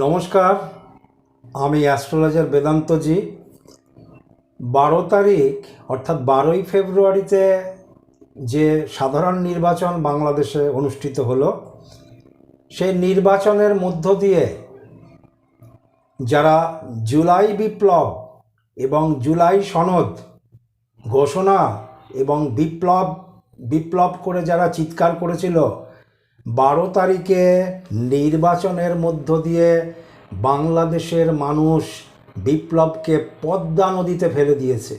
নমস্কার, আমি অ্যাস্ট্রোলজার বেদান্তজি। বারো তারিখ, অর্থাৎ বারোই ফেব্রুয়ারিতে যে সাধারণ নির্বাচন বাংলাদেশে অনুষ্ঠিত হলো, সেই নির্বাচনের মধ্য দিয়ে যারা জুলাই বিপ্লব এবং জুলাই সনদ ঘোষণা এবং বিপ্লব বিপ্লব করে যারা চিৎকার করেছিল বারো তারিখে নির্বাচনের মধ্য দিয়ে বাংলাদেশের মানুষ বিপ্লবকে পদ্মা নদীতে ফেলে দিয়েছে।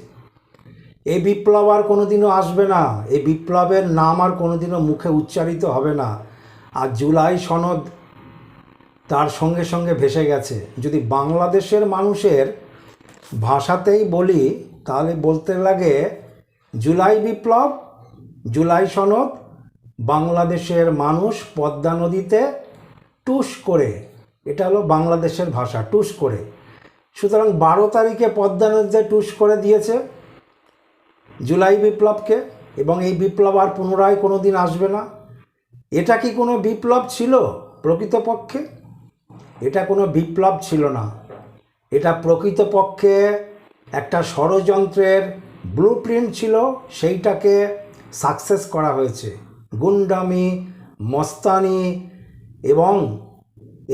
এই বিপ্লব আর কোনোদিনও আসবে না। এই বিপ্লবের নাম আর কোনোদিনও মুখে উচ্চারিত হবে না। আর জুলাই সনদ তার সঙ্গে সঙ্গে ভেসে গেছে। যদি বাংলাদেশের মানুষের ভাষাতেই বলি, তাহলে বলতে লাগে, জুলাই বিপ্লব, জুলাই সনদ বাংলাদেশের মানুষ পদ্মা নদীতে টুস করে। এটা হলো বাংলাদেশের ভাষা, টুস করে। সুতরাং বারো তারিখে পদ্মা নদীতে টুস করে দিয়েছে জুলাই বিপ্লবকে এবং এই বিপ্লব আর পুনরায় কোনো দিন আসবে না। এটা কি কোনো বিপ্লব ছিল প্রকৃতপক্ষে? এটা কোনো বিপ্লব ছিল না। এটা প্রকৃতপক্ষে একটা ষড়যন্ত্রের ব্লু ছিল, সেইটাকে সাকসেস করা হয়েছে। গুন্ডামি, মস্তানি এবং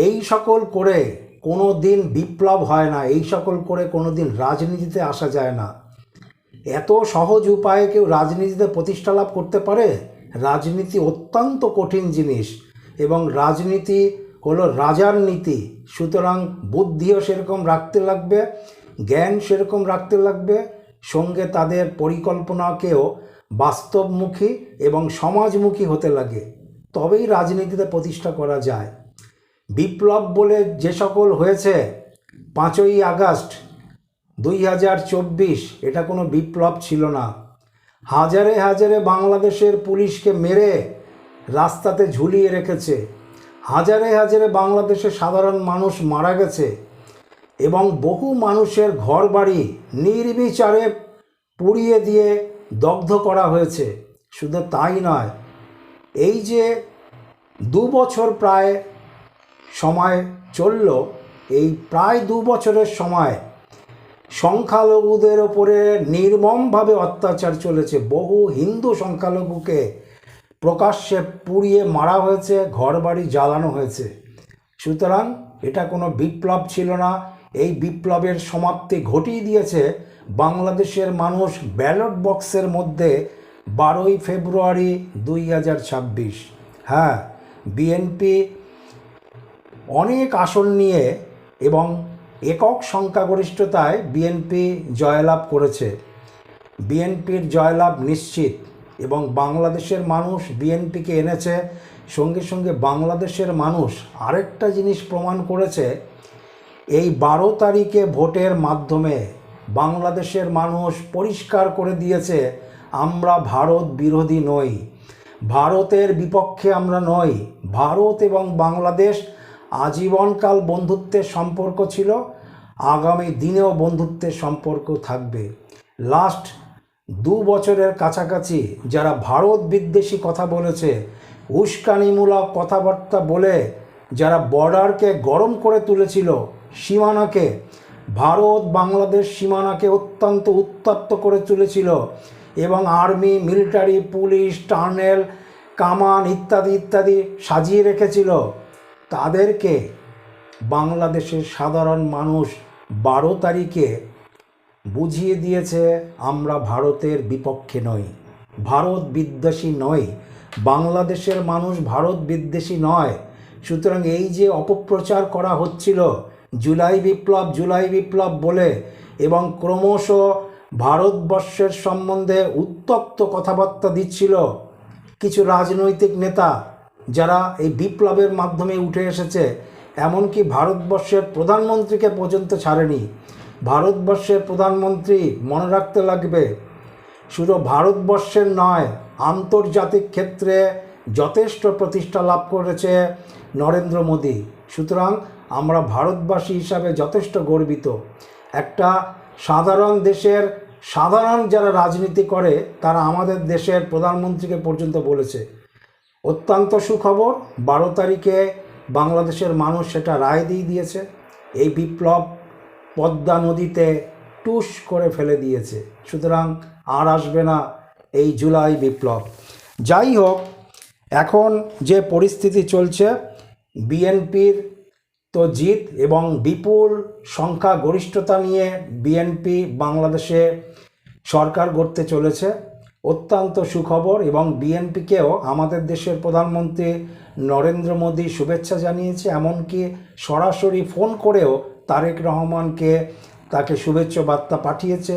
এই সকল করে কোনো দিন বিপ্লব হয় না, এই সকল করে কোনো দিন রাজনীতিতে আসা যায় না। এত সহজ উপায়ে কেউ রাজনীতিতে প্রতিষ্ঠা লাভ করতে পারে? রাজনীতি অত্যন্ত কঠিন জিনিস এবং রাজনীতি হলো রাজার নীতি। সুতরাং বুদ্ধিও সেরকম রাখতে লাগবে, জ্ঞান সেরকম রাখতে লাগবে, সঙ্গে তাদের পরিকল্পনাকেও বাস্তবমুখী এবং সমাজমুখী হতে লাগে, তবেই রাজনীতিতে প্রতিষ্ঠা করা যায়। বিপ্লব বলে যে সকল হয়েছে, পাঁচই আগস্ট দুই হাজার চব্বিশ এটা কোনো বিপ্লব ছিল না। হাজারে হাজারে বাংলাদেশের পুলিশকে মেরে রাস্তাতে ঝুলিয়ে রেখেছে। হাজারে হাজারে বাংলাদেশের সাধারণ মানুষ মারা গেছে এবং বহু মানুষের ঘরবাড়ি নির্বিচারে পুড়িয়ে দিয়ে দগ্ধ করা হয়েছে। শুধু তাই নয়, এই যে দু বছর প্রায় সময় চলল, এই প্রায় দু বছরের সময় সংখ্যালঘুদের ওপরে নির্মমভাবে অত্যাচার চলেছে। বহু হিন্দু সংখ্যালঘুকে প্রকাশ্যে পুড়িয়ে মারা হয়েছে, ঘরবাড়ি জ্বালানো হয়েছে। সুতরাং এটা কোনো বিপ্লব ছিল না। এই বিপ্লবের সমাপ্তি ঘটিয়ে দিয়েছে বাংলাদেশের মানুষ ব্যালট বক্সের মধ্যে বারোই ফেব্রুয়ারি দুই হাজার ছাব্বিশ। হ্যাঁ বিএনপি অনেক আসন নিয়ে এবং একক সংখ্যাগরিষ্ঠতায় বিএনপি জয়লাভ করেছে। বিএনপির জয়লাভ নিশ্চিত এবং বাংলাদেশের মানুষ বিএনপিকে এনেছে। সঙ্গে সঙ্গে বাংলাদেশের মানুষ আরেকটা জিনিস প্রমাণ করেছে, এই বারো তারিখে ভোটের মাধ্যমে বাংলাদেশের মানুষ পরিষ্কার করে দিয়েছে, আমরা ভারত বিরোধী নই। ভারতের বিপক্ষে আমরা নই। ভারত এবং বাংলাদেশ আজীবনকাল বন্ধুত্বের সম্পর্ক ছিল, আগামী দিনেও বন্ধুত্বের সম্পর্ক থাকবে। লাস্ট দু বছরের কাছাকাছি যারা ভারত বিদ্বেষী কথা বলেছে, উস্কানিমূলক কথাবার্তা বলে, যারা বর্ডারকে গরম করে তুলেছিল, সীমানাকে ভারত বাংলাদেশ সীমানাকে অত্যন্ত উত্তপ্ত করে তুলেছিল এবং আর্মি, মিলিটারি, পুলিশ, টার্নেল, কামান ইত্যাদি ইত্যাদি সাজিয়ে রেখেছিল। তাদেরকে বাংলাদেশের সাধারণ মানুষ বারো তারিখে বুঝিয়ে দিয়েছে, আমরা ভারতের বিপক্ষে নই। ভারত বিদ্বেষী নয় বাংলাদেশের মানুষ ভারত বিদ্বেষী নয়। সুতরাং এই যে অপপ্রচার করা হচ্ছিল জুলাই বিপ্লব জুলাই বিপ্লব বলে এবং ক্রমশ ভারতবর্ষের সম্বন্ধে উত্তপ্ত কথাবার্তা দিচ্ছিল কিছু রাজনৈতিক নেতা যারা এই বিপ্লবের মাধ্যমে উঠে এসেছে। এমনকি ভারতবর্ষের প্রধানমন্ত্রীকে পর্যন্ত ছাড়েনি। ভারতবর্ষের প্রধানমন্ত্রী মনে রাখতে লাগবে, শুধু ভারতবর্ষের নয়, আন্তর্জাতিক ক্ষেত্রে যথেষ্ট প্রতিষ্ঠা লাভ করেছে নরেন্দ্র মোদী। সুতরাং আমরা ভারতবাসী হিসাবে যথেষ্ট গর্বিত। একটা সাধারণ দেশের সাধারণ যারা রাজনীতি করে, তারা আমাদের দেশের প্রধানমন্ত্রীকে পর্যন্ত বলেছে। অত্যন্ত সুখবর, বারো তারিখে বাংলাদেশের মানুষ সেটা রায় দিয়ে দিয়েছে। এই বিপ্লব পদ্মা নদীতে টুস করে ফেলে দিয়েছে। সুতরাং আর আসবে না এই জুলাই বিপ্লব। যাই হোক, এখন যে পরিস্থিতি চলছে, বিএনপির তো জিত এবং বিপুল সংখ্যা গরিষ্ঠতা নিয়ে বিএনপি বাংলাদেশে সরকার গড়তে চলেছে। অত্যন্ত সুখবর এবং বিএনপিকেও আমাদের দেশের প্রধানমন্ত্রী নরেন্দ্র মোদী শুভেচ্ছা জানিয়েছে, এমনকি সরাসরি ফোন করেও তারেক রহমানকে তাকে শুভেচ্ছা বার্তা পাঠিয়েছে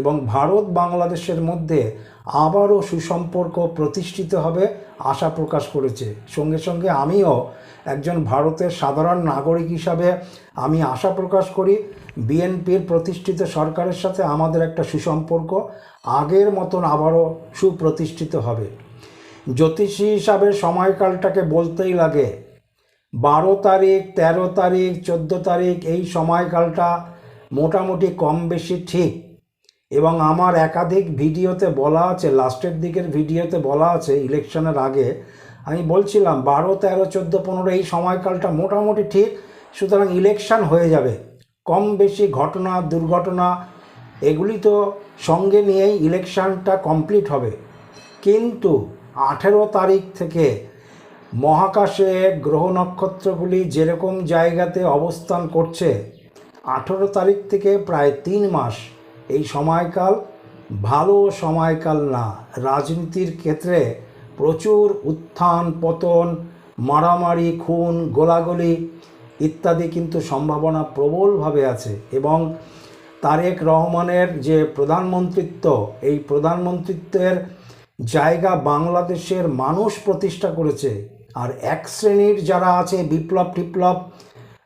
এবং ভারত বাংলাদেশের মধ্যে আবারও সুসম্পর্ক প্রতিষ্ঠিত হবে আশা প্রকাশ করেছে। সঙ্গে সঙ্গে আমিও একজন ভারতের সাধারণ নাগরিক হিসাবে আমি আশা প্রকাশ করি বিএনপির প্রতিষ্ঠিত সরকারের সাথে আমাদের একটা সুসম্পর্ক আগের মতন আবারও সুপ্রতিষ্ঠিত হবে। জ্যোতিষী হিসাবে সময়কালটাকে বলতেই লাগে, বারো তারিখ, তেরো তারিখ, চোদ্দ তারিখ এই সময়কালটা মোটামুটি কম বেশি ঠিক। এবং আমার একাধিক ভিডিওতে বলা আছে, লাস্টের দিকের ভিডিওতে বলা আছে ইলেকশনের আগে, আমি বলছিলাম বারো, তেরো, চোদ্দ, পনেরো এই সময়কালটা মোটামুটি ঠিক, সুতরাং ইলেকশন হয়ে যাবে। কম বেশি ঘটনা, দুর্ঘটনা, এগুলি তো সঙ্গে নিয়েই ইলেকশনটা কমপ্লিট হবে। কিন্তু আঠেরো তারিখ থেকে মহাকাশে গ্রহ নক্ষত্রগুলি যেরকম জায়গাতে অবস্থান করছে, আঠেরো তারিখ থেকে প্রায় তিন মাস এই সময়কাল ভালো সময়কাল না। রাজনীতির ক্ষেত্রে প্রচুর উত্থান, পতন, মারামারি, খুন, গোলাগুলি ইত্যাদি কিন্তু সম্ভাবনা প্রবলভাবে আছে এবং তারেক রহমানের যে প্রধানমন্ত্রিত্ব, এই প্রধানমন্ত্রিত্বের জায়গা বাংলাদেশের মানুষ প্রতিষ্ঠা করেছে। আর এক শ্রেণির যারা আছে বিপ্লব টিপ্লব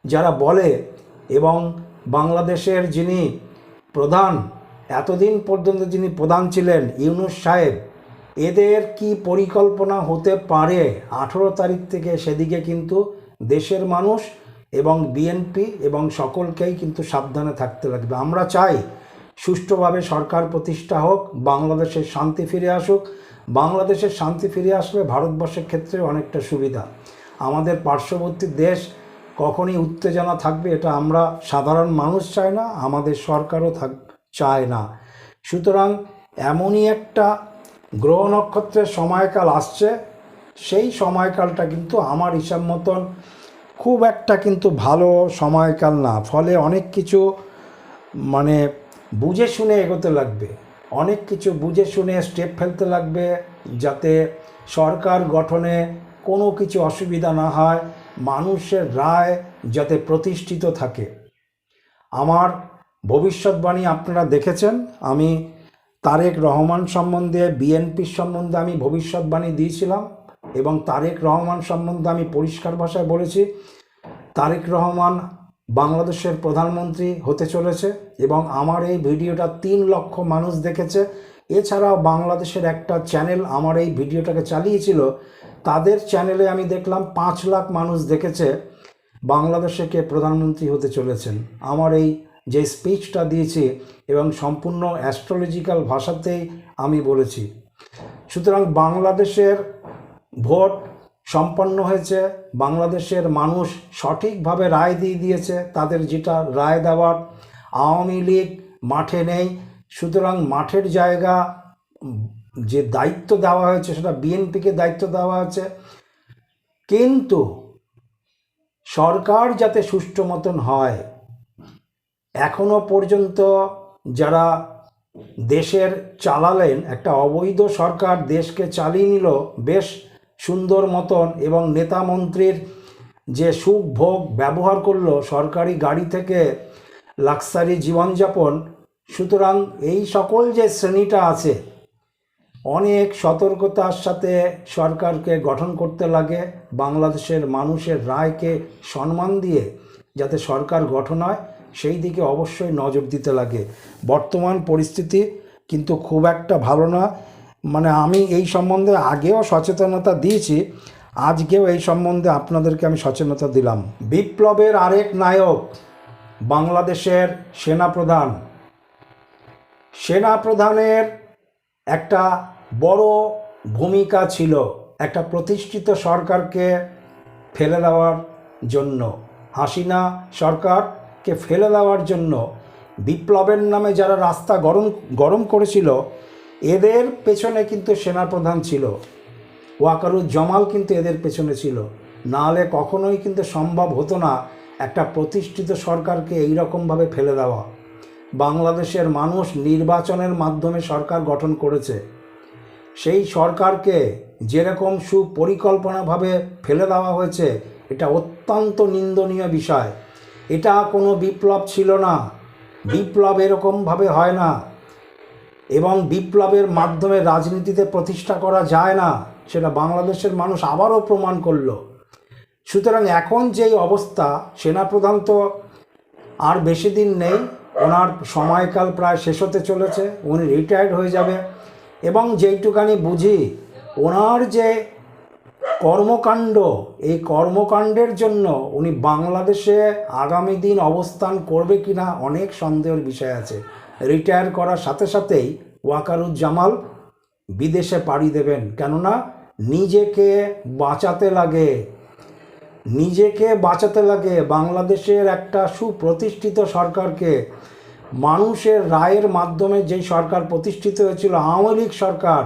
যারা বলে এবং বাংলাদেশের যিনি প্রধান, এতদিন পর্যন্ত যিনি প্রধান ছিলেন ইউনুস সাহেব, এদের কি পরিকল্পনা হতে পারে? আঠেরো তারিখ থেকে সেদিকে কিন্তু দেশের মানুষ এবং বিএনপি এবং সকলকেই কিন্তু সাবধানে থাকতে লাগবে। আমরা চাই সুষ্ঠুভাবে সরকার প্রতিষ্ঠা হোক, বাংলাদেশের শান্তি ফিরে আসুক। বাংলাদেশের শান্তি ফিরে আসলে ভারতবর্ষের ক্ষেত্রে অনেকটা সুবিধা। আমাদের পার্শ্ববর্তী দেশ কখনই উত্তেজনা থাকবে, এটা আমরা সাধারণ মানুষ চাই না, আমাদের সরকারও থাক, চায় না। সুতরাং এমনই একটা গ্রহ নক্ষত্রের সময়কাল আসছে, সেই সময়কালটা কিন্তু আমার হিসাব মতন খুব একটা কিন্তু ভালো সময়কাল না, ফলে অনেক কিছু মানে বুঝে শুনে এগোতে লাগবে, অনেক কিছু বুঝে শুনে স্টেপ ফেলতে লাগবে, যাতে সরকার গঠনে কোনো কিছু অসুবিধা না হয়। মানুষের রায় যাতে প্রতিষ্ঠিত থাকে। আমার ভবিষ্যৎবাণী আপনারা দেখেছেন। আমি তারেক রহমান সম্বন্ধে বিএনপির সম্বন্ধে আমি ভবিষ্যৎবাণী দিয়েছিলাম এবং তারেক রহমান সম্বন্ধে আমি পরিষ্কার ভাষায় বলেছি, তারেক রহমান বাংলাদেশের প্রধানমন্ত্রী হতে চলেছে এবং আমার এই ভিডিওটা তিন লক্ষ মানুষ দেখেছে। এছাড়াও বাংলাদেশের একটা চ্যানেল আমার এই ভিডিওটাকে চালিয়েছিল তাদের চ্যানেলে আমি দেখলাম পাঁচ লাখ মানুষ দেখেছে বাংলাদেশে কে প্রধানমন্ত্রী হতে চলেছেন। আমার এই যে স্পিচটা দিয়েছি এবং সম্পূর্ণ অ্যাস্ট্রোলজিক্যাল ভাষাতেই আমি বলেছি। সুতরাং বাংলাদেশের ভোট সম্পন্ন হয়েছে, বাংলাদেশের মানুষ সঠিকভাবে রায় দিয়ে দিয়েছে, তাদের যেটা রায় দেওয়ার আওয়ামী লীগ মাঠে নেই। সুতরাং মাঠের জায়গা যে দায়িত্ব দেওয়া হয়েছে, সেটা বিএনপিকে দায়িত্ব দেওয়া হয়েছে। কিন্তু সরকার যাতে সুষ্ঠু মতন হয়, এখনও পর্যন্ত যারা দেশের চালালেন, একটা অবৈধ সরকার দেশকে চালিয়ে নিল, বেশ সুন্দর মতন এবং নেতা মন্ত্রীর যে সুখ ভোগ ব্যবহার করল সরকারি গাড়ি থেকে লাক্সারি জীবনযাপন, সুতরাং এই সকল যে শ্রেণীটা আছে অনেক সতর্কতার সাথে সরকারকে গঠন করতে লাগে, বাংলাদেশের মানুষের রায়কে সম্মান দিয়ে যাতে সরকার গঠন হয়, সেই দিকে অবশ্যই নজর দিতে লাগে। বর্তমান পরিস্থিতি কিন্তু খুব একটা ভালো না। মানে আমি এই সম্বন্ধে আগেও সচেতনতা দিয়েছি, আজকেও এই সম্বন্ধে আপনাদেরকে আমি সচেতনতা দিলাম। বিপ্লবের আরেক নায়ক বাংলাদেশের সেনাপ্রধান। সেনাপ্রধানের একটা বড় ভূমিকা ছিল একটা প্রতিষ্ঠিত সরকারকে ফেলে দেওয়ার জন্য। হাসিনা সরকারকে ফেলে দেওয়ার জন্য বিপ্লবের নামে যারা রাস্তা গরম গরম করেছিল, এদের পেছনে কিন্তু সেনাপ্রধান ছিল। ওয়াকারুজ্জামাল কিন্তু এদের পেছনে ছিল। নাহলে কখনোই কিন্তু সম্ভব হতো না একটা প্রতিষ্ঠিত সরকারকে এইরকমভাবে ফেলে দেওয়া। বাংলাদেশের মানুষ নির্বাচনের মাধ্যমে সরকার গঠন করেছে। সেই সরকারকে যেরকম সুপরিকল্পনাভাবে ফেলে দেওয়া হয়েছে, এটা অত্যন্ত নিন্দনীয় বিষয়। এটা কোনো বিপ্লব ছিল না। বিপ্লব এরকমভাবে হয় না। এবং বিপ্লবের মাধ্যমে রাজনীতিতে প্রতিষ্ঠা করা যায় না, সেটা বাংলাদেশের মানুষ আবারও প্রমাণ করল। সুতরাং এখন যেই অবস্থা, সেনাপ্রধান তো আর বেশি দিন নেই ওনার সময়কাল প্রায় শেষ হতে চলেছে, উনি রিটায়ার্ড হয়ে যাবে। এবং যেইটুকানি বুঝি, ওনার যে কর্মকাণ্ড, এই কর্মকাণ্ডের জন্য উনি বাংলাদেশে আগামী দিন অবস্থান করবে কি না অনেক সন্দেহের বিষয় আছে। রিটায়ার করার সাথে সাথেই ওয়াকারুজ্জামাল বিদেশে পাড়ি দেবেন। কেননা, নিজেকে বাঁচাতে লাগে নিজেকে বাঁচাতে লাগে। বাংলাদেশের একটা সুপ্রতিষ্ঠিত সরকারকে মানুষের রায়ের মাধ্যমে যেই সরকার প্রতিষ্ঠিত হয়েছিল, আওয়ামী লীগ সরকার,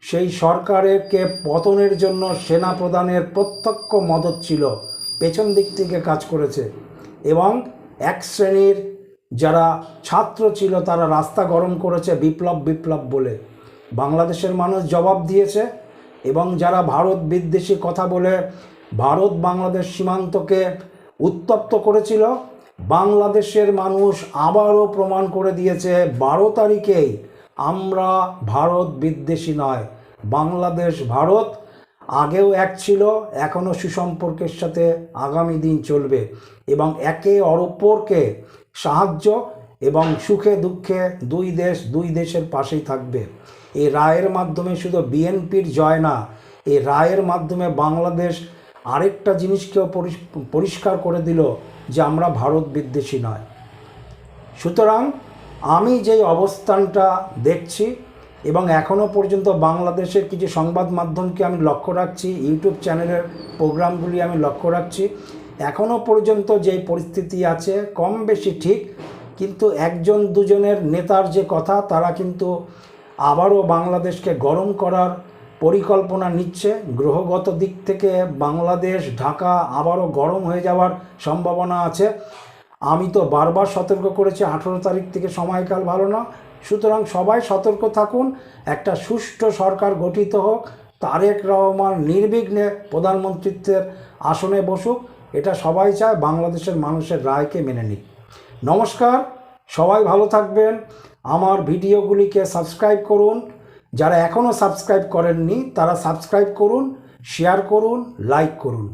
সেই সরকারেরকে পতনের জন্য সেনা প্রধানের প্রত্যক্ষ মদত ছিল, পেছন দিক থেকে কাজ করেছে। এবং এক শ্রেণির যারা ছাত্র ছিল, তারা রাস্তা গরম করেছে বিপ্লব বিপ্লব বলে। বাংলাদেশের মানুষ জবাব দিয়েছে এবং যারা ভারত বিদ্বেষী কথা বলে ভারত বাংলাদেশ সীমান্তকে উত্তপ্ত করেছিল। বাংলাদেশের মানুষ আবারও প্রমাণ করে দিয়েছে, বারো তারিখেই আমরা ভারত বিদ্বেষী নয়। বাংলাদেশ, ভারত আগেও এক ছিল এখনও সুসম্পর্কের সাথে আগামী দিন চলবে এবং একে অপরকে সাহায্য এবং সুখে দুঃখে দুই দেশ দুই দেশের পাশেই থাকবে। এই রায়ের মাধ্যমে শুধু বিএনপির জয় না এই রায়ের মাধ্যমে বাংলাদেশ আরেকটা জিনিসকেও পরিষ্কার করে দিল যে আমরা ভারত বিদ্বেষী নয়। সুতরাং আমি যেই অবস্থানটা দেখছি এবং এখনও পর্যন্ত বাংলাদেশের কিছু সংবাদ মাধ্যমকে আমি লক্ষ্য রাখছি, ইউটিউব চ্যানেলের প্রোগ্রামগুলি আমি লক্ষ্য রাখছি এখনও পর্যন্ত যেই পরিস্থিতি আছে, কম বেশি ঠিক, কিন্তু একজন দুজনের নেতার যে কথা, তারা কিন্তু আবারও বাংলাদেশকে গরম করার পরিকল্পনা নিচ্ছে। গ্রহগত দিক থেকে বাংলাদেশ, ঢাকা আবারও গরম হয়ে যাওয়ার সম্ভাবনা আছে। আমি তো বারবার সতর্ক করেছি, আঠেরো তারিখ থেকে সময়কাল ভালো না। সুতরাং সবাই সতর্ক থাকুন, একটা সুষ্ঠু সরকার গঠিত হোক। তারেক রহমান নির্বিঘ্নে প্রধানমন্ত্রীত্বের আসনে বসুক, এটা সবাই চায়, বাংলাদেশের মানুষের রায়কে মেনে নিক। নমস্কার, সবাই ভালো থাকবেন। আমার ভিডিওগুলিকে সাবস্ক্রাইব করুন। যারা এখনও সাবস্ক্রাইব করেননি তারা সাবস্ক্রাইব করুন শেয়ার করুন লাইক করুন।